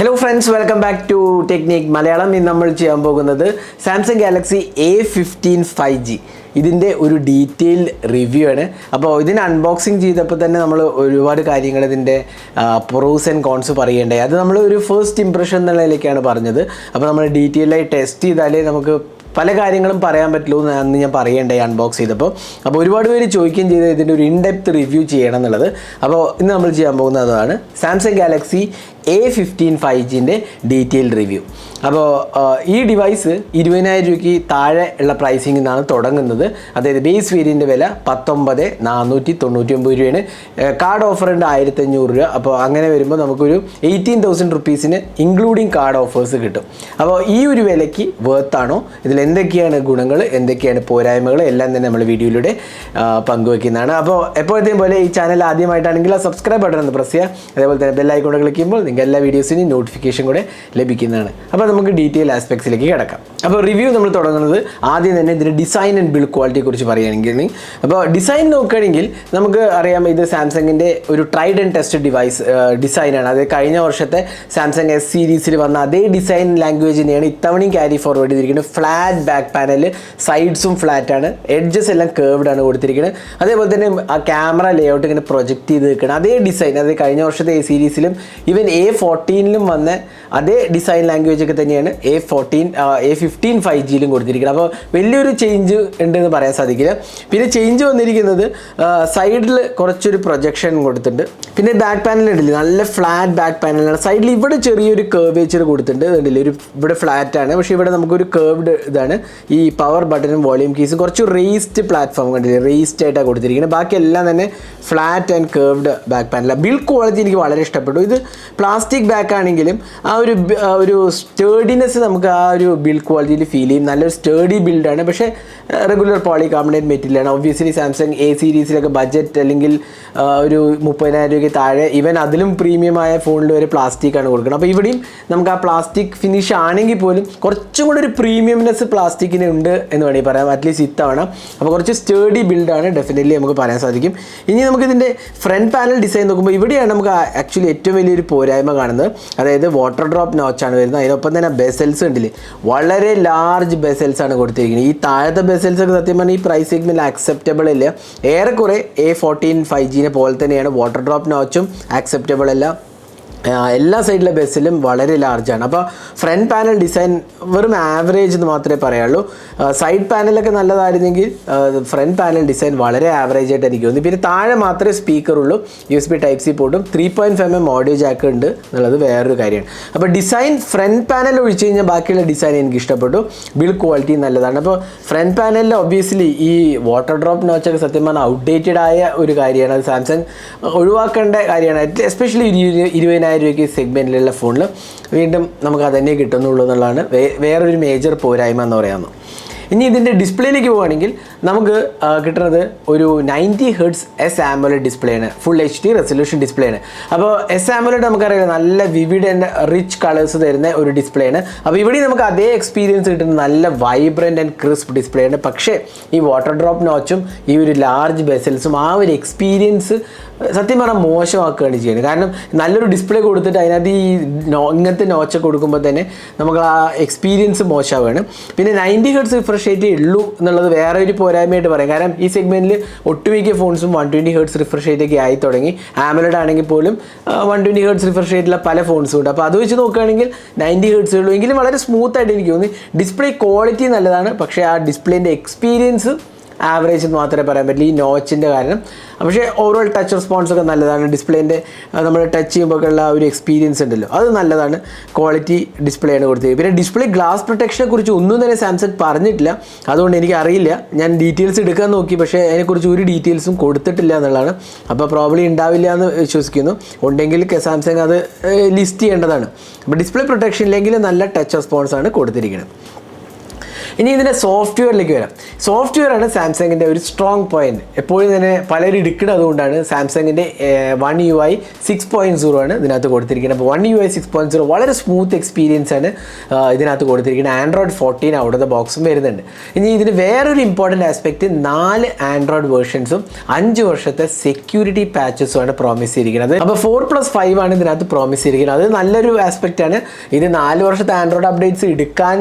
Hello friends welcome back to technic Malayalam ഇന്ന് നമ്മൾ ചെയ്യാൻ പോകുന്നത് Samsung Galaxy A fifteen five G ഇതിന്റെ ഒരു ഡീറ്റെയിൽ റിവ്യൂ ആണ്. അപ്പോൾ ഇതിന് അൺബോക്സിങ് ചെയ്തപ്പോൾ തന്നെ നമ്മൾ ഒരുപാട് കാര്യങ്ങൾ ഇതിന്റെ പ്രോസ് ആൻഡ് കോൺസ് പറയേണ്ടത് അത് നമ്മൾ ഒരു ഫസ്റ്റ് ഇംപ്രഷൻ എന്നുള്ളതിലേക്കാണ് പറഞ്ഞത്. അപ്പോൾ നമ്മൾ ഡീറ്റെയിലായി ടെസ്റ്റ് ചെയ്താലേ നമുക്ക് പല കാര്യങ്ങളും പറയാൻ പറ്റുള്ളൂ എന്ന് ഞാൻ പറയേണ്ടേ അൺബോക്സ് ചെയ്തപ്പോൾ. അപ്പോൾ ഒരുപാട് പേര് ചോദിക്കുകയും ചെയ്ത് ഇതിന്റെ ഒരു ഇൻഡെപ്ത് റിവ്യൂ ചെയ്യണം എന്നുള്ളത്. അപ്പോൾ ഇന്ന് നമ്മൾ ചെയ്യാൻ പോകുന്നത് അതാണ് Samsung Galaxy A fifteen five ജിന്റെ detail review അപ്പോൾ ഈ ഡിവൈസ് ഇരുപതിനായിരം രൂപയ്ക്ക് താഴെ ഉള്ള പ്രൈസിംഗിൽ നിന്നാണ് തുടങ്ങുന്നത്. അതായത് ബേസ് വേരിയന്റെ വില പത്തൊമ്പത് നാനൂറ്റി തൊണ്ണൂറ്റി ഒമ്പത് രൂപയാണ് കാർഡ് ഓഫർ ഉണ്ട് ആയിരത്തി അഞ്ഞൂറ് രൂപ. അപ്പോൾ അങ്ങനെ വരുമ്പോൾ നമുക്കൊരു എയ്റ്റീൻ തൗസൻഡ് റുപ്പീസിന് ഇൻക്ലൂഡിങ് കാർഡ് ഓഫേഴ്സ് കിട്ടും. അപ്പോൾ ഈ ഒരു വിലയ്ക്ക് വേർത്താണോ ഇതിൽ എന്തൊക്കെയാണ് ഗുണങ്ങൾ എന്തൊക്കെയാണ് പോരായ്മകൾ എല്ലാം തന്നെ നമ്മൾ വീഡിയോയിലൂടെ പങ്കുവയ്ക്കുന്നതാണ് അപ്പോൾ എപ്പോഴത്തെയും പോലെ ഈ ചാനൽ ആദ്യമായിട്ടാണെങ്കിൽ ആ സബ്സ്ക്രൈബ് ബട്ടൺ ഒന്ന് പ്രസ് ചെയ്യുക. അതേപോലെ തന്നെ ബെല്ലൈക്കോൺ ക്ലിക്ക് ചെയ്യുമ്പോൾ നിങ്ങൾക്ക് എല്ലാ വീഡിയോസിനും നോട്ടിഫിക്കേഷൻ കൂടെ ലഭിക്കുന്നതാണ്. അപ്പോൾ നമുക്ക് ഡീറ്റെയിൽ ആസ്പെക്ട്സിലേക്ക് കിടക്കാം. അപ്പോൾ റിവ്യൂ നമ്മൾ തുടങ്ങുന്നത് ആദ്യം തന്നെ ഇതിന്റെ ഡിസൈൻ ആൻഡ് ബിൽഡ് ക്വാളിറ്റിയെ കുറിച്ച് പറയുകയാണെങ്കിൽ. അപ്പോൾ ഡിസൈൻ നോക്കുകയാണെങ്കിൽ നമുക്ക് അറിയാം ഇത് സാംസങ്ങിന്റെ ഒരു ട്രൈഡ് ആൻഡ് ടെസ്റ്റ് ഡിവൈസ് ഡിസൈനാണ് അത് കഴിഞ്ഞ വർഷത്തെ സാംസങ് എസ് സീരീസിൽ വന്ന അതേ ഡിസൈൻ ലാംഗ്വേജ് തന്നെയാണ് ഇത്തവണയും ക്യാരി ഫോർവേഡ് ചെയ്തിരിക്കുന്നത്. ഫ്ലാറ്റ് ബാക്ക് പാനൽ സൈഡ്സും ഫ്ലാറ്റ് ആണ്. എഡ്ജസ് എല്ലാം കേർവ്ഡ് ആണ് കൊടുത്തിരിക്കുന്നത് അതേപോലെ തന്നെ ആ ക്യാമറ ലേഔട്ട് ഇങ്ങനെ പ്രൊജക്റ്റ് ചെയ്ത് നിൽക്കണം അതേ ഡിസൈൻ അത് കഴിഞ്ഞ വർഷത്തെ എ സീരീസിലും ഈവൻ എ ഫോർട്ടീനിലും വന്ന അതേ ഡിസൈൻ ലാംഗ്വേജ് ഒക്കെ തന്നെയാണ് A fourteen A fifteen five ജിയിലും കൊടുത്തിരിക്കുന്നത് അപ്പോൾ വലിയൊരു ചേഞ്ച് ഉണ്ടെന്ന് പറയാൻ സാധിക്കില്ല. പിന്നെ ചേഞ്ച് വന്നിരിക്കുന്നത് സൈഡിൽ കുറച്ചൊരു പ്രൊജക്ഷൻ കൊടുത്തിട്ടുണ്ട്. പിന്നെ ബാക്ക് പാനൽ ഉണ്ടല്ലേ നല്ല ഫ്ലാറ്റ് ബാക്ക് പാനലാണ് സൈഡിൽ ഇവിടെ ചെറിയൊരു കേർവേച്ചർ കൊടുത്തിട്ടുണ്ട്. ഉണ്ടല്ലേ ഒരു ഇവിടെ ഫ്ലാറ്റ് ആണ്. പക്ഷേ ഇവിടെ നമുക്കൊരു കേർവ്ഡ് ഇതാണ് ഈ പവർ ബട്ടണും വോളിയം കീസും കുറച്ച് റേസ്ഡ് പ്ലാറ്റ്ഫോം കണ്ടില്ലേ? റേസ്ഡ് ആയിട്ടാണ് കൊടുത്തിരിക്കുന്നത്. ബാക്കി എല്ലാം തന്നെ ഫ്ലാറ്റ് ആൻഡ് കേർവ്ഡ് ബാക്ക് പാനലാണ് ബിൽഡ് ക്വാളിറ്റി എനിക്ക് വളരെ ഇഷ്ടപ്പെട്ടു. ഇത് പ്ലാസ്റ്റിക് ബാക്ക് ആണെങ്കിലും ആ ഒരു ഒരു സ്റ്റേഡിനെസ് നമുക്ക് ആ ഒരു ബിൽഡ് ക്വാളിറ്റിയിൽ ഫീൽ ചെയ്യും. നല്ലൊരു സ്റ്റേഡി ബിൽഡാണ് പക്ഷേ റെഗുലർ പോളി കാർബണേറ്റ് മെറ്റീരിയലാണ് ഒബ്വിയസ്ലി സാംസങ് എ സീരീസിലൊക്കെ ബഡ്ജറ്റ് അല്ലെങ്കിൽ ഒരു മുപ്പതിനായിരം രൂപയ്ക്ക് താഴെ ഇവൻ അതിലും പ്രീമിയമായ ഫോണിൽ വരെ പ്ലാസ്റ്റിക് ആണ് കൊടുക്കുന്നത്. അപ്പോൾ ഇവിടെയും നമുക്ക് ആ പ്ലാസ്റ്റിക് ഫിനിഷ് ആണെങ്കിൽ പോലും കുറച്ചും കൂടെ ഒരു പ്രീമിയംനെസ് പ്ലാസ്റ്റിക്കിന് ഉണ്ട് എന്ന് വേണമെങ്കിൽ പറയാം. അറ്റ്ലീസ്റ്റ് ഇത്തവണ. അപ്പോൾ കുറച്ച് സ്റ്റേഡി ബിൽഡാണ് ഡെഫിനറ്റ്ലി നമുക്ക് പറയാൻ സാധിക്കും. ഇനി നമുക്ക് ഇതിന്റെ ഫ്രണ്ട് പാനൽ ഡിസൈൻ നോക്കുമ്പോൾ ഇവിടെയാണ് നമുക്ക് ആക്ച്വലി ഏറ്റവും വലിയൊരു പോരായ്മ കാണുന്നത്. അതായത് വാട്ടർ ഡ്രോപ്പ് നോച്ചാണ് വരുന്നത്. അതിനൊപ്പം തന്നെ ബെസൽസ് ഉണ്ടല്ലേ? വളരെ ലാർജ് ബെസൽസ് ആണ് കൊടുത്തിരിക്കുന്നത്. ഈ താഴത്തെ ബെസൽസ് ഒക്കെ സത്യം പറഞ്ഞാൽ ഈ പ്രൈസ് സെഗ്മെന്റ് അക്സെപ്റ്റബിൾ ഇല്ല ഏറെക്കുറെ എ ഫോർട്ടീൻ ഫൈവ് ജിനെ പോലെ തന്നെയാണ് വാട്ടർ ഡ്രോപ്പ് നോച്ചും അക്സെപ്റ്റബിൾ അല്ല. എല്ലാ സൈഡിലെ ബസ്സിലും വളരെ ലാർജാണ് അപ്പോൾ ഫ്രണ്ട് പാനൽ ഡിസൈൻ വെറും ആവറേജ് എന്ന് മാത്രമേ പറയുള്ളൂ സൈഡ് പാനലൊക്കെ നല്ലതായിരുന്നെങ്കിൽ ഫ്രണ്ട് പാനൽ ഡിസൈൻ വളരെ ആവറേജ് ആയിട്ട് എനിക്ക് തോന്നി. പിന്നെ താഴെ മാത്രമേ സ്പീക്കർ ഉള്ളൂ. U S B type C പോട്ടും three point five M audio jack ഉണ്ട് എന്നുള്ളത് വേറൊരു കാര്യമാണ്. അപ്പോൾ ഡിസൈൻ ഫ്രണ്ട് പാനൽ ഒഴിച്ച് കഴിഞ്ഞാൽ ബാക്കിയുള്ള ഡിസൈൻ എനിക്ക് ഇഷ്ടപ്പെട്ടു. ബിൽഡ് ക്വാളിറ്റി നല്ലതാണ്. അപ്പോൾ ഫ്രണ്ട് പാനലിൽ ഒബ്വിയസ്ലി ഈ വാട്ടർ ഡ്രോപ്പ് നോച്ചൊക്കെ സത്യം പറഞ്ഞാൽ ഔട്ട്ഡേറ്റഡ് ആയ ഒരു കാര്യമാണ്. അത് സാംസങ് ഒഴിവാക്കേണ്ട കാര്യമാണ്. എസ്പെഷ്യലി ഇരുപതിനായിരം രൂപയ്ക്ക് സെഗ്മെന്റിലുള്ള ഫോണിൽ വീണ്ടും നമുക്ക് അതന്നെ കിട്ടുന്നുള്ളൂ എന്നുള്ളതാണ് വേറൊരു മേജർ പോരായ്മ എന്ന് പറയാമെന്ന് ഇനി ഇതിന്റെ ഡിസ്പ്ലേയിലേക്ക് പോവുകയാണെങ്കിൽ നമുക്ക് കിട്ടുന്നത് ഒരു ninety hertz S AMOLED display ആണ്. Full H D resolution display ആണ്. അപ്പോൾ എസ് ആംബുലറ്റ് നമുക്കറിയാം നല്ല വിവിഡ് ആൻഡ് റിച്ച് കളേഴ്സ് തരുന്ന ഒരു ഡിസ്പ്ലേ ആണ്. അപ്പോൾ ഇവിടെ നമുക്ക് അതേ എക്സ്പീരിയൻസ് കിട്ടുന്ന നല്ല വൈബ്രന്റ് ആൻഡ് ക്രിസ്പ് ഡിസ്പ്ലേ ആണ്. പക്ഷേ ഈ വാട്ടർ ഡ്രോപ്പ് നോച്ചും ഈ ഒരു ലാർജ് ബെസൽസും ആ ഒരു എക്സ്പീരിയൻസ് സത്യം പറഞ്ഞാൽ മോശമാക്കുകയാണ് ചെയ്യുന്നത്. കാരണം നല്ലൊരു ഡിസ്പ്ലേ കൊടുത്തിട്ട് അതിനകത്ത് ഈ ഇങ്ങനത്തെ നോച്ച കൊടുക്കുമ്പോൾ തന്നെ നമുക്ക് ആ എക്സ്പീരിയൻസ് മോശമാവുകയാണ്. പിന്നെ നയന്റി ഹെർട്സ് റിഫ്രഷ് റേറ്റേ ഉള്ളൂ എന്നുള്ളത് വേറെ ഒരു പോരായ്മയായിട്ട് പറയാം. കാരണം ഈ സെഗ്മെന്റിൽ ഒട്ടുമിക്ക ഫോൺസും one twenty hertz refresh rate ഒക്കെ ആയി തുടങ്ങി. ആമലഡ് ആണെങ്കിൽ പോലും വൺ ട്വന്റി ഹേർട്സ് റിഫ്രഷ് പല ഫോൺസും ഉണ്ട്. അപ്പോൾ അത് വെച്ച് നോക്കുകയാണെങ്കിൽ നയന്റി ഹേർട്സ് ഉള്ളൂ. എങ്കിലും വളരെ സ്മൂത്ത് ആയിട്ട് എനിക്ക് തോന്നി. ഡിസ്പ്ലേ ക്വാളിറ്റി നല്ലതാണ്. പക്ഷേ ആ ഡിസ്പ്ലേന്റെ എക്സ്പീരിയൻസ് ആവറേജ് എന്ന് മാത്രമേ പറയാൻ പറ്റില്ല. ഈ നോച്ചിന്റെ കാരണം. പക്ഷേ ഓവറോൾ ടച്ച് റെസ്പോൺസ് ഒക്കെ നല്ലതാണ്. ഡിസ്പ്ലേന്റെ നമ്മൾ ടച്ച് ചെയ്യുമ്പോൾ ഉള്ള ഒരു എക്സ്പീരിയൻസ് ഉണ്ടല്ലോ. അത് നല്ലതാണ്. ക്വാളിറ്റി ഡിസ്പ്ലേ ആണ് കൊടുത്തത്. പിന്നെ ഡിസ്പ്ലേ ഗ്ലാസ് പ്രൊട്ടക്ഷനെ കുറിച്ച് ഒന്നും തന്നെ സാംസങ് പറഞ്ഞിട്ടില്ല. അതുകൊണ്ട് എനിക്ക് അറിയില്ല. ഞാൻ ഡീറ്റെയിൽസ് എടുക്കാൻ നോക്കി. പക്ഷേ അതിനെക്കുറിച്ച് ഒരു ഡീറ്റെയിൽസും കൊടുത്തിട്ടില്ല എന്നുള്ളതാണ്. അപ്പോൾ പ്രോബ്ലം ഉണ്ടാവില്ല എന്ന് വിശ്വസിക്കുന്നു. ഉണ്ടെങ്കിൽ സാംസങ് അത് ലിസ്റ്റ് ചെയ്യേണ്ടതാണ്. അപ്പോൾ ഡിസ്പ്ലേ പ്രൊട്ടക്ഷൻ ഇല്ലെങ്കിൽ നല്ല ടച്ച് റെസ്പോൺസാണ് കൊടുത്തിരിക്കുന്നത് ഇനി ഇതിന്റെ സോഫ്റ്റ്വെയറിലേക്ക് വരാം. സോഫ്റ്റ്വെയർ ആണ് സാംസങ്ങിന്റെ ഒരു സ്ട്രോങ് പോയിന്റ് എപ്പോഴും തന്നെ പലരും ഇടുക്കുന്നത് അതുകൊണ്ടാണ് സാംസങ്ങിന്റെ One U I six point zero ആണ് ഇതിനകത്ത് കൊടുത്തിരിക്കുന്നത്. അപ്പോൾ One U I six point zero വളരെ സ്മൂത്ത് എക്സ്പീരിയൻസ് ആണ് ഇതിനകത്ത് കൊടുത്തിരിക്കുന്നത്. ആൻഡ്രോയിഡ് ഫോർട്ടീൻ ദ ബോക്സും വരുന്നുണ്ട്. ഇനി ഇതിന് വേറൊരു ഇമ്പോർട്ടന്റ് ആസ്പെക്റ്റ് നാല് ആൻഡ്രോയിഡ് വേർഷൻസും അഞ്ച് വർഷത്തെ സെക്യൂരിറ്റി പാച്ചസും ആണ് പ്രോമിസ് ചെയ്തിരിക്കുന്നത്. അപ്പോൾ ഫോർ പ്ലസ് ഫൈവ് ആണ് ഇതിനകത്ത് പ്രോമിസ് ചെയ്തിരിക്കുന്നത്. അത് നല്ലൊരു ആസ്പെക്റ്റ് ആണ്. ഇത് നാല് വർഷത്തെ ആൻഡ്രോയിഡ് അപ്ഡേറ്റ്സ് എടുക്കാൻ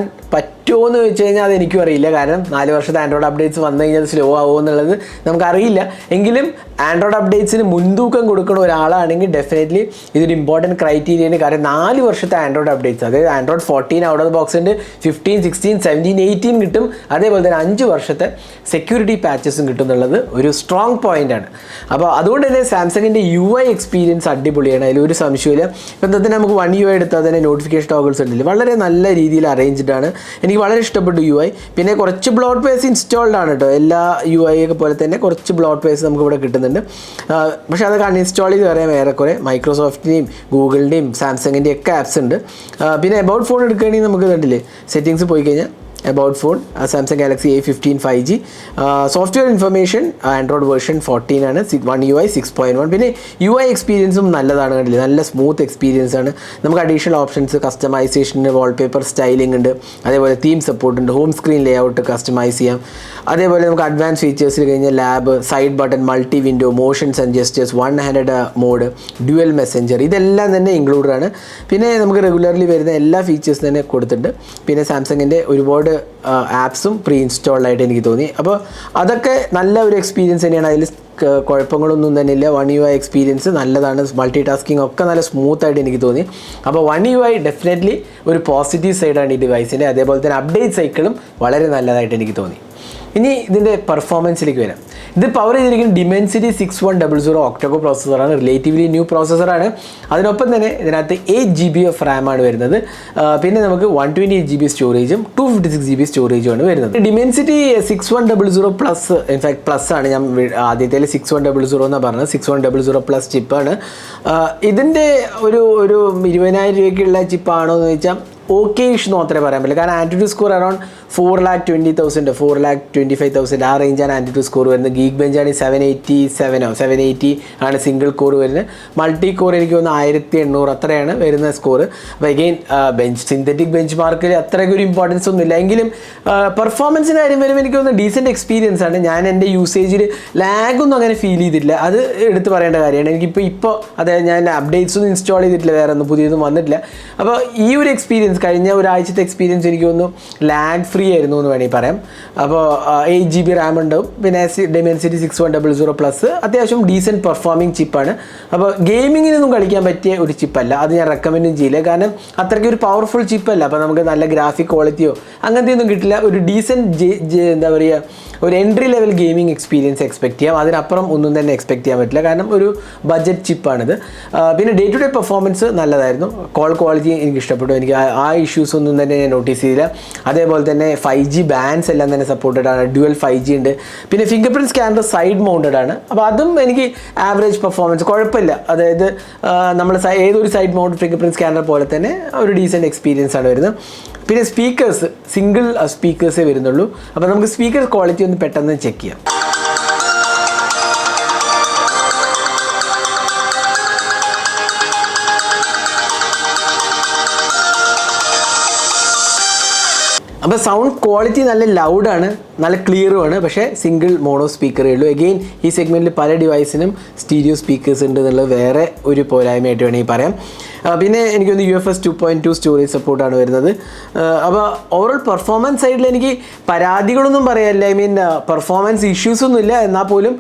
പറ്റുമോ എന്ന് വെച്ച് കഴിഞ്ഞാൽ അത് എനിക്കും അറിയില്ല. കാരണം നാല് വർഷത്തെ ആൻഡ്രോയിഡ് അപ്ഡേറ്റ്സ് വന്നു കഴിഞ്ഞാൽ സ്ലോ ആവുമോ എന്നുള്ളത് നമുക്കറിയില്ല. എങ്കിലും ആൻഡ്രോയിഡ് അപ്ഡേറ്റ്സിന് മുൻതൂക്കം കൊടുക്കുന്ന ഒരാളാണെങ്കിൽ ഡെഫിനറ്റ്ലി ഇതൊരു ഇമ്പോർട്ടന്റ് ക്രൈറ്റീരിയയാണ് കാരണം നാല് വർഷത്തെ ആൻഡ്രോയിഡ് അപ്ഡേറ്റ്സ് അതായത് Android fourteen out of box ഉണ്ട് ഫിഫ്റ്റീൻ സിക്സ്റ്റീൻ സെവന്റീൻ എയ്റ്റീൻ കിട്ടും. അതേപോലെ തന്നെ അഞ്ച് വർഷത്തെ സെക്യൂരിറ്റി പാച്ചസും കിട്ടും എന്നുള്ളത് ഒരു സ്ട്രോങ് പോയിന്റ് ആണ്. അപ്പോൾ അതുകൊണ്ട് തന്നെ സാംസങ്ങിന്റെ യു ഐ എക്സ്പീരിയൻസ് അടിപൊളിയാണ്. അതിൽ ഒരു സംശയമില്ല ഇപ്പം തന്നെ നമുക്ക് വൺ യു ഐ എടുത്താൽ തന്നെ നോട്ടിഫിക്കേഷൻ ടോഗിൾസ് ഉണ്ടല്ലോ? വളരെ നല്ല രീതിയിൽ അറേഞ്ച്ഡ് ആണ് എനിക്ക് വളരെ ഇഷ്ടപ്പെട്ടു യു ഐ പിന്നെ കുറച്ച് ബ്ലോട്ട് പേസ് ഇൻസ്റ്റാൾഡ് ആണ് കേട്ടോ. എല്ലാ യു ഐ ഒക്കെ പോലെ തന്നെ കുറച്ച് ബ്ലോട്ട് പേസ് നമുക്ക് ഇവിടെ കിട്ടുന്നുണ്ട്. ആ, പക്ഷേ അതൊക്കെ അൺഇൻസ്റ്റാൾ ചെയ്ത് പറയാം ഏറെക്കുറെ മൈക്രോസോഫ്റ്റിന്റെയും ഗൂഗിളിന്റെയും സാംസങ്ങിന്റെയും ഒക്കെ ആപ്സ് ഉണ്ട്. പിന്നെ എബൌട്ട് ഫോൺ എടുക്കുകയാണെങ്കിൽ നമുക്ക് കണ്ടില്ലേ? സെറ്റിങ്സ് പോയി കഴിഞ്ഞാൽ about phone Samsung Galaxy A fifteen five G software information Android version fourteen ആണ്. One U I six point one പിന്നെ യു ഐ എക്സ്പീരിയൻസും നല്ലതാണ് കണ്ടില്ലേ? നല്ല സ്മൂത്ത് എക്സ്പീരിയൻസ് ആണ്. നമുക്ക് അഡീഷണൽ ഓപ്ഷൻസ് കസ്റ്റമൈസേഷന് വാൾപേപ്പർ സ്റ്റൈലിംഗ് ഉണ്ട്. അതേപോലെ തീം സപ്പോർട്ട് ഉണ്ട്. Home screen layout customise ചെയ്യാം. അതേപോലെ നമുക്ക് അഡ്വാൻസ് ഫീച്ചേഴ്സിൽ കഴിഞ്ഞാൽ lab side button multi window motions and gestures one handed mode dual messenger ഇതെല്ലാം തന്നെ ഇൻക്ലൂഡഡ് ആണ്. പിന്നെ നമുക്ക് റെഗുലർലി വരുന്ന എല്ലാ ഫീച്ചേഴ്സും തന്നെ കൊടുത്തിട്ടുണ്ട്. പിന്നെ സാംസങ്ങിന്റെ ഒരുപാട് ആപ്സും പ്രീ ഇൻസ്റ്റാൾഡ് ആയിട്ട് എനിക്ക് തോന്നി. അപ്പോൾ അതൊക്കെ നല്ല ഒരു എക്സ്പീരിയൻസ് തന്നെയാണ്. അതിൽ കുഴപ്പങ്ങളൊന്നും തന്നെ ഇല്ല വൺ യു ഐ എക്സ്പീരിയൻസ് നല്ലതാണ്. മൾട്ടി ടാസ്കിങ് ഒക്കെ നല്ല സ്മൂത്ത് ആയിട്ട് എനിക്ക് തോന്നി. അപ്പോൾ വൺ യു ഐ ഡെഫിനറ്റ്ലി ഒരു പോസിറ്റീവ് സൈഡാണ് ഈ ഡിവൈസിന്റെ അതേപോലെ തന്നെ അപ്ഡേറ്റ് സൈക്കിളും വളരെ നല്ലതായിട്ട് എനിക്ക് തോന്നി. ഇനി ഇതിന്റെ പെർഫോമൻസിലേക്ക് വരാം. ഇത് പവർ ചെയ്തിരിക്കുന്ന Dimensity six one double zero octacore പ്രോസസ്സറാണ് relatively new പ്രോസസ്സറാണ് അതിനൊപ്പം തന്നെ ഇതിനകത്ത് എയ്റ്റ് ജി ബി ഓഫ് റാമാണ് വരുന്നത് പിന്നെ നമുക്ക് one twenty eight G B സ്റ്റോറേജും two fifty six G B സ്റ്റോറേജും ആണ് വരുന്നത് Dimensity six one double zero plus in fact plus ആണ് ഞാൻ ആദ്യത്തെ സിക്സ് വൺ ഡബിൾ സീറോ എന്നാണ് പറഞ്ഞത് six one double zero plus ചിപ്പാണ് ഇതിന്റെ ഒരു ഒരു ഇരുപതിനായിരം രൂപയ്ക്കുള്ള ചിപ്പാണോ എന്ന് ചോദിച്ചാൽ ഓക്കെ ഇഷ് മാത്രമേ പറയാൻ പറ്റില്ല കാരണം AnTuTu score around four lakh twenty thousand four lakh twenty five thousand ആ റേഞ്ചാണ് ആന്റിറ്റ്യൂഡ് സ്കോർ വരുന്നത്. ഗീക്ക് ബെഞ്ചാണ് സെവൻ എയ്റ്റി സെവനോ സെവൻ എയ്റ്റി ആണ് സിംഗിൾ കോർ വരുന്നത്. മൾട്ടി കോർ എനിക്ക് തോന്നുന്നു ആയിരത്തി എണ്ണൂറ് അത്രയാണ് വരുന്ന സ്കോർ അപ്പോൾ അഗെയിൻ ബെഞ്ച് സിന്തറ്റിക് ബെഞ്ച് മാർക്കിൽ അത്രയ്ക്ക് ഒരു ഇമ്പോർട്ടൻസ് ഒന്നും ഇല്ല. എങ്കിലും പെർഫോമൻസിന്റെ കാര്യം വരുമ്പോൾ എനിക്ക് തോന്നുന്നു ഡീസന്റ് എക്സ്പീരിയൻസ് ആണ്. ഞാൻ എന്റെ യൂസേജിൽ ലാഗൊന്നും അങ്ങനെ ഫീൽ ചെയ്തിട്ടില്ല. അത് എടുത്ത് പറയേണ്ട കാര്യമാണ്. എനിക്കിപ്പോൾ ഇപ്പോൾ അതായത് ഞാൻ അപ്ഡേറ്റ്സ് ഒന്നും ഇൻസ്റ്റാൾ ചെയ്തിട്ടില്ല വേറെ ഒന്നും പുതിയതൊന്നും വന്നിട്ടില്ല. അപ്പോൾ ഈ ഒരു എക്സ്പീരിയൻസ് കഴിഞ്ഞ ഒരാഴ്ചത്തെ എക്സ്പീരിയൻസ് എനിക്ക് തോന്നുന്നു ലാഗ് ആയിരുന്നു എന്ന് വേണമെങ്കിൽ പറയാം. അപ്പോൾ എയ്റ്റ് ജി ബി റാം ഉണ്ടാവും. പിന്നെ Dimensity six one double zero plus അത്യാവശ്യം ഡീസന്റ് പെർഫോമിംഗ് ചിപ്പാണ് അപ്പോൾ ഗെയിമിങ്ങിനൊന്നും കളിക്കാൻ പറ്റിയ ഒരു ചിപ്പല്ല അത് ഞാൻ റെക്കമെൻഡും ചെയ്യില്ല. കാരണം അത്രയ്ക്ക് ഒരു പവർഫുൾ ചിപ്പല്ല അപ്പോൾ നമുക്ക് നല്ല ഗ്രാഫിക് ക്വാളിറ്റിയോ അങ്ങനത്തെ ഒന്നും കിട്ടില്ല. ഒരു ഡീസന്റ് എന്താ പറയുക ഒരു entry level gaming experience expect ചെയ്യാം. അതിനപ്പുറം ഒന്നും തന്നെ എക്സ്പെക്ട് ചെയ്യാൻ പറ്റില്ല. കാരണം ഒരു ബഡ്ജറ്റ് ചിപ്പാണിത് പിന്നെ ഡേ ടു ഡേ പെർഫോമൻസ് നല്ലതായിരുന്നു. കോൾ ക്വാളിറ്റി എനിക്ക് ഇഷ്ടപ്പെട്ടു. എനിക്ക് ആ ഇഷ്യൂസ് ഒന്നും തന്നെ ഞാൻ നോട്ടീസ് ചെയ്തില്ല. അതേപോലെ തന്നെ ഫൈവ് ജി ബാൻസ് എല്ലാം തന്നെ സപ്പോർട്ടഡ് ആണ്. ഡ്യുവൽ ഫൈവ് ജി ഉണ്ട്. പിന്നെ fingerprint scanner side mounted ആണ്. അപ്പോൾ അതും എനിക്ക് ആവറേജ് പെർഫോമൻസ് കുഴപ്പമില്ല. അതായത് നമ്മൾ ഏതൊരു side mount fingerprint scanner പോലെ തന്നെ ഒരു ഡീസന്റ് എക്സ്പീരിയൻസ് ആണ് വരുന്നത്. പിന്നെ സ്പീക്കേഴ്സ് സിംഗിൾ സ്പീക്കേഴ്സേ വരുന്നുള്ളൂ. അപ്പോൾ നമുക്ക് സ്പീക്കർ ക്വാളിറ്റി ഒന്ന് പെട്ടെന്ന് ചെക്ക് ചെയ്യാം. അപ്പോൾ സൗണ്ട് ക്വാളിറ്റി നല്ല ലൗഡാണ് നല്ല ക്ലിയറുമാണ് പക്ഷേ സിംഗിൾ മോണോ സ്പീക്കറേ ഉള്ളൂ. എഗെയിൻ ഈ സെഗ്മെന്റിൽ പല ഡിവൈസിനും സ്റ്റീരിയോ സ്പീക്കേഴ്സ് ഉണ്ട് എന്നുള്ളത് വേറെ ഒരു പോരായ്മയായിട്ട് വേണമെങ്കിൽ പറയാം. ആ, എനിക്ക് തോന്നുന്നു U F S two point two storage സപ്പോർട്ടാണ് വരുന്നത്. അപ്പോൾ ഓവറോൾ പെർഫോമൻസ് സൈഡിൽ എനിക്ക് പരാതികളൊന്നും പറയാനില്ല. ഐ മീൻ പെർഫോമൻസ് ഇഷ്യൂസ് ഒന്നുമില്ല എന്നാൽ പോലും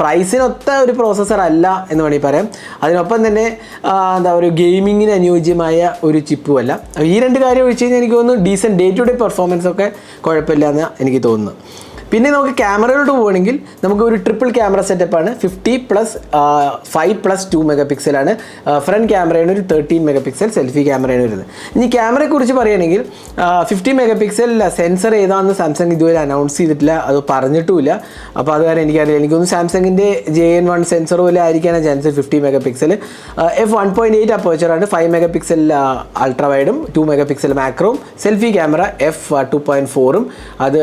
പ്രൈസിനൊത്ത ഒരു പ്രോസസ്സർ അല്ല എന്ന് വേണമെങ്കിൽ പറയാം. അതിനൊപ്പം തന്നെ എന്താ ഒരു ഗെയിമിങ്ങിന് അനുയോജ്യമായ ഒരു ചിപ്പും അല്ല. ഈ രണ്ട് കാര്യം ഒഴിച്ച് കഴിഞ്ഞാൽ എനിക്ക് തോന്നുന്നു decent day to day performance ഒക്കെ കുഴപ്പമില്ല എന്ന് എനിക്ക് തോന്നുന്നു പിന്നെ നമുക്ക് ക്യാമറയിലോട്ട് പോവുകയാണെങ്കിൽ നമുക്ക് ഒരു ട്രിപ്പിൾ ക്യാമറ സെറ്റപ്പാണ് fifty plus five plus two mega പിക്സലാണ് front ക്യാമറയാണ് ഒരു തേർട്ടീൻ മെഗാ പിക്സൽ സെൽഫി ക്യാമറയാണ് വരുന്നത്. ഇനി ക്യാമറയെക്കുറിച്ച് പറയുകയാണെങ്കിൽ ഫിഫ്റ്റി മെഗാ പിക്സൽ സെൻസർ ഏതാണെന്ന് സാംസങ് ഇതുവരെ അനൗൺസ് ചെയ്തിട്ടില്ല. അത് പറഞ്ഞിട്ടുമില്ല. അപ്പോൾ അത് കാരണം എനിക്കറിയില്ല. എനിക്കൊന്ന് സാംസങ്ങിന്റെ ജെ എൻ വൺ സെൻസർ പോലെ ആയിരിക്കാനാണ് chance fifty mega pixel F one point eight അപ്പോച്ചറാണ് five mega pixel ultra വൈഡും two mega pixel മാക്രോവും selfie camera F two point ഫോറും അത്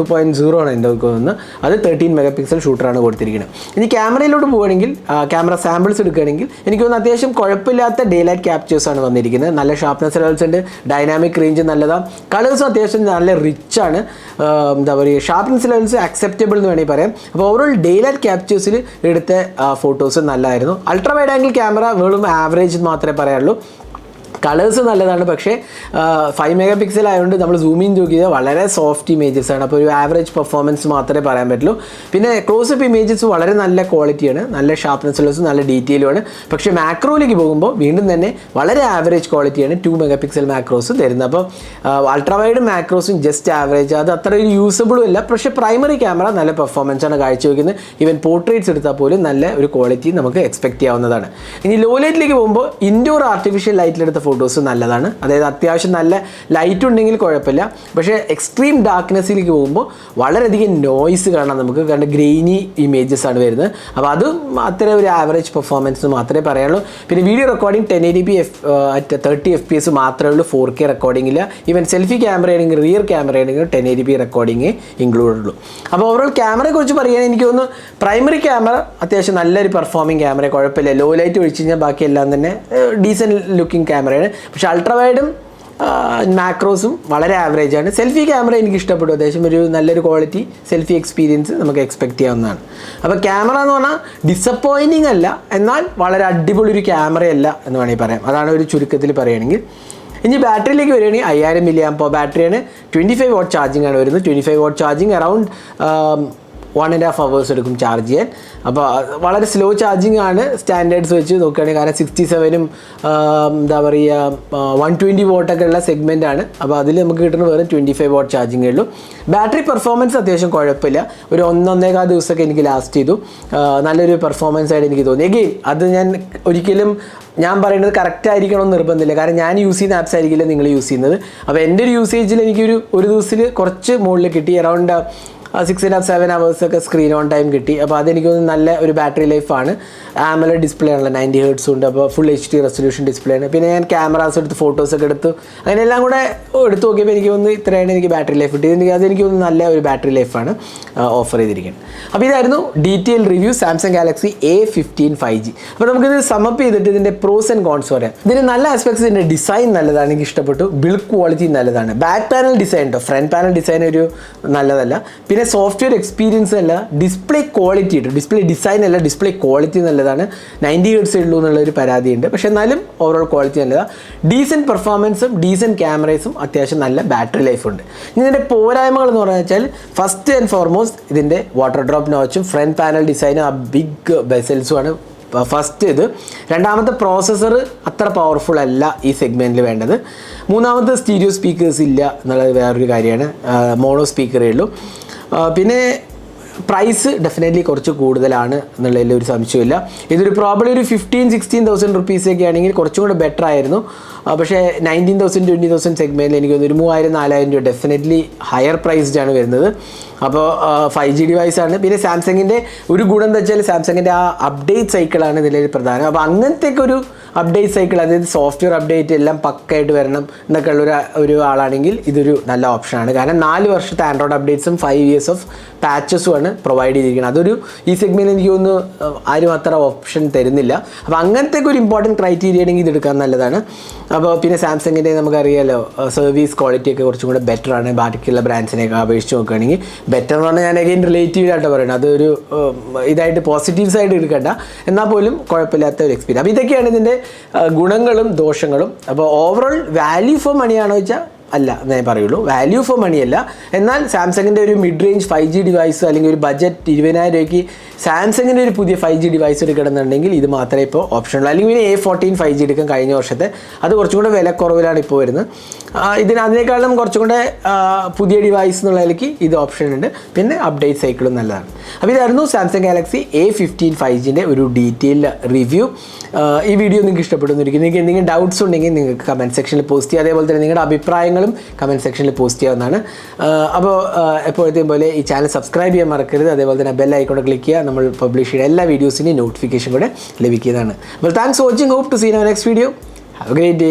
ടു പോയിന്റ് സീറോ ആണ് തോന്നുന്നത് അത് തേർട്ടീൻ മെഗാ പിക്സൽ ഷൂട്ടറാണ് കൊടുത്തിരിക്കുന്നത്. ഇനി ക്യാമറയിലോട്ട് പോവുകയാണെങ്കിൽ ക്യാമറ സാമ്പിൾസ് എടുക്കുകയാണെങ്കിൽ എനിക്ക് തോന്നുന്നു അത്യാവശ്യം കുഴപ്പമില്ലാത്ത ഡേ ലൈറ്റ് ക്യാപ്ചേഴ്സ് ആണ് വന്നിരിക്കുന്നത്. നല്ല ഷാർപ്നെസ് ലെവൽസ് ഉണ്ട് ഡൈനാമിക് റേഞ്ച് നല്ലതാണ് കളേഴ്സും അത്യാവശ്യം നല്ല റിച്ച് ആണ്. എന്താ പറയുക ഷാർപ്നെസ് ലെവൽസ് അക്സെപ്റ്റബിൾ എന്ന് വേണമെങ്കിൽ പറയാം. അപ്പോൾ ഓവറോൾ ഡേ ലൈറ്റ് ക്യാപ്ചേഴ്സിൽ എടുത്ത ഫോട്ടോസ് നല്ലതായിരുന്നു അൾട്രാ വൈഡ് ആംഗിൾ ക്യാമറ വേളും ആവറേജ് മാത്രമേ പറയാനുള്ളൂ. കളേഴ്സ് നല്ലതാണ് പക്ഷേ ഫൈവ് മെഗാ പിക്സൽ ആയതുകൊണ്ട് നമ്മൾ സൂം ഇൻ വളരെ സോഫ്റ്റ് ഇമേജസ് ആണ്. അപ്പോൾ ഒരു ആവറേജ് പെർഫോമൻസ് മാത്രമേ പറയാൻ പറ്റുള്ളൂ. പിന്നെ ക്ലോസപ്പ് ഇമേജസ് വളരെ നല്ല ക്വാളിറ്റിയാണ് നല്ല ഷാർപ്നെസ് ഉള്ളതും നല്ല ഡീറ്റെയിലുമാണ് പക്ഷേ മാക്രോയിലേക്ക് പോകുമ്പോൾ വീണ്ടും തന്നെ വളരെ ആവറേജ് ക്വാളിറ്റിയാണ് ടു മെഗാ പിക്സൽ മാക്രോസ് തരുന്നത്. അപ്പോൾ അൾട്രാ വൈഡ് മാക്രോസും ജസ്റ്റ് ആവറേജ് അത് അത്ര ഒരു യൂസബിളും അല്ല. പക്ഷേ പ്രൈമറി ക്യാമറ നല്ല പെർഫോമൻസ് ആണ് കാഴ്ചവെക്കുന്നത്. ഈവൻ പോർട്രേറ്റ്സ് എടുത്താൽ പോലും നല്ല ഒരു ക്വാളിറ്റി നമുക്ക് എക്സ്പെക്ട് ചെയ്യാവുന്നതാണ്. ഇനി ലോ ലൈറ്റിലേക്ക് പോകുമ്പോൾ ഇൻഡോർ ആർട്ടിഫിഷ്യൽ ലൈറ്റിലെടുത്ത ഫോട്ടോസ് നല്ലതാണ്. അതായത് അത്യാവശ്യം നല്ല ലൈറ്റ് ഉണ്ടെങ്കിൽ കുഴപ്പമില്ല. പക്ഷേ എക്സ്ട്രീം ഡാർക്ക്നെസ്സിലേക്ക് പോകുമ്പോൾ വളരെയധികം നോയ്സ് കാണാം നമുക്ക് കാരണം ഗ്രെയിനി ഇമേജസ് ആണ് വരുന്നത്. അപ്പോൾ അത് അത്ര ഒരു ആവറേജ് പെർഫോമൻസ് മാത്രമേ പറയുള്ളൂ പിന്നെ video recording ten eighty p F at thirty F P S മാത്രമേ ഉള്ളൂ. ഫോർ കെ റെക്കോർഡിംഗ് ഇല്ല. ഈവൻ സെൽഫി ക്യാമറ ആണെങ്കിൽ റിയർ ക്യാമറ ആണെങ്കിൽ ten eighty p recording include ഉള്ളൂ. അപ്പോൾ ഓവറോൾ ക്യാമറയെ കുറിച്ച് പറയുകയാണെങ്കിൽ എനിക്ക് തോന്നുന്നു പ്രൈമറി ക്യാമറ അത്യാവശ്യം നല്ലൊരു പെർഫോമിംഗ് ക്യാമറ കുഴപ്പമില്ല. ലോ ലൈറ്റ് ഒഴിച്ച് കഴിഞ്ഞാൽ ബാക്കി എല്ലാം തന്നെ ഡീസന്റ് ലുക്കിംഗ് ക്യാമറയാണ് പക്ഷെ അൾട്രാ വൈഡും മാക്രോസും വളരെ ആവറേജ് ആണ്. സെൽഫി ക്യാമറ എനിക്ക് ഇഷ്ടപ്പെട്ടു. അത്യാവശ്യം ഒരു നല്ലൊരു ക്വാളിറ്റി സെൽഫി എക്സ്പീരിയൻസ് നമുക്ക് എക്സ്പെക്ട് ചെയ്യാവുന്നതാണ്. അപ്പോൾ ക്യാമറ എന്ന് പറഞ്ഞാൽ ഡിസപ്പോയിന്റിങ് അല്ല എന്നാൽ വളരെ അടിപൊളി ഒരു ക്യാമറയല്ല എന്ന് വേണമെങ്കിൽ പറയാം. അതാണ് ഒരു ചുരുക്കത്തിൽ പറയുകയാണെങ്കിൽ. ഇനി ബാറ്ററിയിലേക്ക് വരികയാണെങ്കിൽ അയ്യായിരം മില്ലി ആമ്പോ ബാറ്ററിയാണ് ട്വന്റി ഫൈവ് വാട്ട് ചാർജിങ് ആണ് വരുന്നത്. Twenty five watt charging around one and half hours എടുക്കും ചാർജ് ചെയ്യാൻ. അപ്പോൾ വളരെ സ്ലോ ചാർജിങ് ആണ് സ്റ്റാൻഡേർഡ്സ് വെച്ച് നോക്കുകയാണെങ്കിൽ കാരണം സിക്സ്റ്റി സെവനും എന്താ പറയുക വൺ ട്വന്റി വോട്ടൊക്കെ ഉള്ള സെഗ്മെന്റ് ആണ്. അപ്പോൾ അതിൽ നമുക്ക് കിട്ടുന്ന വെറും ട്വന്റി ഫൈവ് വോട്ട് ചാർജിങ്ങേ ഉള്ളൂ. ബാറ്ററി പെർഫോമൻസ് അത്യാവശ്യം കുഴപ്പമില്ല. ഒരു ഒന്നൊന്നേകാൽ ദിവസമൊക്കെ എനിക്ക് ലാസ്റ്റ് ചെയ്തു. നല്ലൊരു പെർഫോമൻസ് ആയിട്ട് എനിക്ക് തോന്നി. എഗെയിൻ അത് ഞാൻ ഒരിക്കലും ഞാൻ പറയുന്നത് കറക്റ്റ് ആയിരിക്കണം നിർബന്ധമില്ല. കാരണം ഞാൻ യൂസ് ചെയ്യുന്ന ആപ്സ് ആയിരിക്കില്ല നിങ്ങൾ യൂസ് ചെയ്യുന്നത്. അപ്പോൾ എന്റെ ഒരു യൂസേജിൽ എനിക്കൊരു ഒരു ദിവസത്തിൽ കുറച്ച് മുകളിൽ കിട്ടി. Around six and half seven hours ഒക്കെ സ്ക്രീൻ ഓൺ ടൈം കിട്ടി. അപ്പോൾ അതെനിക്ക് നല്ല ഒരു ബാറ്ററി ലൈഫാണ് ആമല ഡിസ്പ്ലേ ആണല്ലോ നയന്റി ഹേർട്സ് ഉണ്ട്. അപ്പോൾ full H D resolution display ആണ്. പിന്നെ ഞാൻ ക്യാമറാസ് എടുത്ത് ഫോട്ടോസ് ഒക്കെ എടുത്തു. അങ്ങനെയെല്ലാം കൂടെ എടുത്ത് നോക്കിയപ്പോൾ എനിക്ക് തോന്നുന്നു ഇത്രയാണ് എനിക്ക് ബാറ്ററി ലൈഫ് കിട്ടിയത്. എനിക്ക് അതെനിക്ക് തോന്നുന്നു നല്ല ഒരു ബാറ്ററി ലൈഫാണ് ഓഫർ ചെയ്തിരിക്കുന്നത്. അപ്പോൾ ഇതായിരുന്നു detail review Samsung Galaxy A fifteen five G അപ്പോൾ നമുക്കിത് സമപ്പ് ചെയ്തിട്ട് ഇതിന്റെ പ്രോസ് ആൻഡ് കോൺസ് പറയാം. ഇതിന് നല്ല ആസ്പെക്ട്സ് ഇതിന്റെ ഡിസൈൻ നല്ലതാണ് എനിക്ക് ഇഷ്ടപ്പെട്ടു. ബിൽഡ് ക്വാളിറ്റി നല്ലതാണ്. ബാക്ക് പാനൽ ഡിസൈൻ ഉണ്ടോ? ഫ്രണ്ട് പാനൽ ഡിസൈൻ ഒരു നല്ലതല്ല. പിന്നെ സോഫ്റ്റ്വെയർ എക്സ്പീരിയൻസ് അല്ല ഡിസ്പ്ലേ ക്വാളിറ്റി ഉണ്ട്. ഡിസ്പ്ലേ ഡിസൈൻ അല്ല ഡിസ്പ്ലേ ക്വാളിറ്റി നല്ലതാണ്. നയന്റി ഹെഡ്സ് ഉള്ളൂ എന്നുള്ളൊരു പരാതിയുണ്ട്. പക്ഷേ എന്നാലും ഓവറോൾ ക്വാളിറ്റി നല്ലതാണ് ഡീസന്റ് പെർഫോമൻസും ഡീസന്റ് ക്യാമറേസും അത്യാവശ്യം നല്ല ബാറ്ററി ലൈഫ് ഉണ്ട്. ഇനി ഇതിന്റെ പോരായ്മകൾ എന്ന് പറഞ്ഞു വെച്ചാൽ ഫസ്റ്റ് ആൻഡ് ഫോർമോസ്റ്റ് ഇതിന്റെ വാട്ടർ ഡ്രോപ്പ് നോച്ചും ഫ്രണ്ട് പാനൽ ഡിസൈനും ആ ബിഗ് ബെസൽസുമാണ് ഫസ്റ്റ് ഇത്. രണ്ടാമത്തെ പ്രോസസ്സർ അത്ര പവർഫുൾ അല്ല ഈ സെഗ്മെന്റിൽ വേണ്ടത്. മൂന്നാമത്തെ സ്റ്റീരിയോ സ്പീക്കേഴ്സ് ഇല്ല എന്നുള്ളത് വേറൊരു കാര്യമാണ്. മോണോ സ്പീക്കറേ ഉള്ളൂ. പിന്നെ പ്രൈസ് ഡെഫിനറ്റ്ലി കുറച്ച് കൂടുതലാണ് എന്നുള്ളതിൽ ഒരു സംശയമില്ല ഇതൊരു പ്രോബ്ലി ഒരു ഫിഫ്റ്റീൻ സിക്സ്റ്റീൻ തൗസൻഡ് റുപ്പീസൊക്കെ ആണെങ്കിൽ കുറച്ചും കൂടെ ബെറ്റർ ആയിരുന്നു. പക്ഷേ നയന്റീൻ തൗസൻഡ് ട്വന്റി തൗസൻഡ് സെഗ്മെന്റിൽ എനിക്ക് തോന്നുന്നു ഒരു മൂവായിരം നാലായിരം രൂപ ഡെഫിനറ്റ്ലി ഹയർ പ്രൈസ്ഡ് ആണ് വരുന്നത്. അപ്പോൾ ഫൈവ് ജി ആണ്. പിന്നെ സാംസങ്ങിന്റെ ഒരു ഗുണം എന്താ വെച്ചാൽ സാംസങ്ങിന്റെ ആ അപ്ഡേറ്റ് സൈക്കിളാണ് ഇതിൽ പ്രധാനം. അപ്പോൾ അങ്ങനത്തെയൊക്കെ ഒരു അപ്ഡേറ്റ് സൈക്കിൾ അതായത് സോഫ്റ്റ്വെയർ അപ്ഡേറ്റ് എല്ലാം പക്കായിട്ട് വരണം എന്നൊക്കെ ഉള്ള ഒരു ഒരു ആളാണെങ്കിൽ ഇതൊരു നല്ല ഓപ്ഷനാണ് കാരണം നാല് വർഷത്തെ ആൻഡ്രോയിഡ് അപ്ഡേറ്റ്സും ഫൈവ് ഇയേഴ്സ് ഓഫ് പാച്ചസും ആണ് പ്രൊവൈഡ് ചെയ്തിരിക്കുന്നത്. അതൊരു ഈ സെഗ്മെന്റ് എനിക്ക് തോന്നുന്നു ആരും അത്ര ഓപ്ഷൻ തരുന്നില്ല. അപ്പോൾ അങ്ങനത്തെ ഒരു ഇമ്പോർട്ടന്റ് ക്രൈറ്റീരിയ ആണെങ്കിൽ ഇത് എടുക്കാൻ നല്ലതാണ്. അപ്പോൾ പിന്നെ സാംസങ്ങിന്റെ നമുക്കറിയാലോ സർവീസ് ക്വാളിറ്റി ഒക്കെ കുറച്ചും കൂടെ ബെറ്റർ ആണ്. ബാക്കിയുള്ള ബ്രാൻഡ്സിനെയൊക്കെ അപേക്ഷിച്ച് നോക്കുകയാണെങ്കിൽ ബെറ്റർ എന്ന് പറഞ്ഞാൽ ഞാൻ അഗൈൻ റിലേറ്റീവായിട്ട് പറയുന്നത് അതൊരു ഇതായിട്ട് പോസിറ്റീവ് സൈഡ് എടുക്കണ്ട. എന്നാൽ പോലും കുഴപ്പമില്ലാത്ത ഒരു എക്സ്പീരിയൻസ് അപ്പോൾ ഇതൊക്കെയാണ് ഇതിന്റെ ഗുണങ്ങളും ദോഷങ്ങളും. അപ്പോൾ ഓവറോൾ വാല്യൂ ഫോർ മണിയാണോ വെച്ചാൽ അല്ല എന്നേ പറയുള്ളൂ. വാല്യൂ ഫോർ മണി അല്ല. എന്നാൽ സാംസങ്ങിന്റെ ഒരു mid range five G device അല്ലെങ്കിൽ ഒരു ബഡ്ജറ്റ് ഇരുപതിനായിരം രൂപയ്ക്ക് സാംസങ്ങിന്റെ ഒരു പുതിയ ഫൈവ് ജി ഡിവൈസ് എടുക്കണമെന്നുണ്ടെങ്കിൽ ഇത് മാത്രമേ ഇപ്പോൾ ഓപ്ഷനുള്ളൂ അല്ലെങ്കിൽ പിന്നെ എ ഫോർട്ടീൻ ഫൈവ് ജി എടുക്കാൻ കഴിഞ്ഞ വർഷത്തെ. അത് കുറച്ചും കൂടെ വില കുറവിലാണ് ഇപ്പോൾ വരുന്നത് ഇതിന് അതിനേക്കാളും കുറച്ചും കൂടെ പുതിയ ഡിവൈസ് എന്നുള്ള നിലയ്ക്ക് ഇത് ഓപ്ഷൻ ഉണ്ട്. പിന്നെ അപ്ഡേറ്റ് സൈക്കിളും നല്ലതാണ്. അപ്പോൾ ഇതായിരുന്നു Samsung Galaxy A fifteen five ജിന്റെ ഒരു ഡീറ്റെയിൽഡ് റിവ്യൂ ഈ വീഡിയോ നിങ്ങൾക്ക് ഇഷ്ടപ്പെടുന്നിരിക്കും നിങ്ങൾക്ക് എന്തെങ്കിലും ഡൗട്ട്സ് ഉണ്ടെങ്കിൽ നിങ്ങൾക്ക് കമന്റ് സെക്ഷനിൽ പോസ്റ്റ് ചെയ്യുക അതേപോലെ തന്നെ നിങ്ങളുടെ അഭിപ്രായങ്ങളും കമന്റ് സെക്ഷനിൽ പോസ്റ്റ് ചെയ്യാവുന്നതാണ്. അപ്പോൾ എപ്പോഴത്തെയും പോലെ ഈ ചാനൽ സബ്സ്ക്രൈബ് ചെയ്യാൻ മറക്കരുത്. അതേപോലെ തന്നെ ബെൽ ക്ലിക്ക് ചെയ്യുക നമ്മൾ പബ്ലിഷ് ചെയ്യുന്ന എല്ലാ വീഡിയോസിന്റെയും നോട്ടിഫിക്കേഷൻ കൂടെ ലഭിക്കുന്നതാണ് അപ്പോൾ thanks watching hope to see in our next video have a great day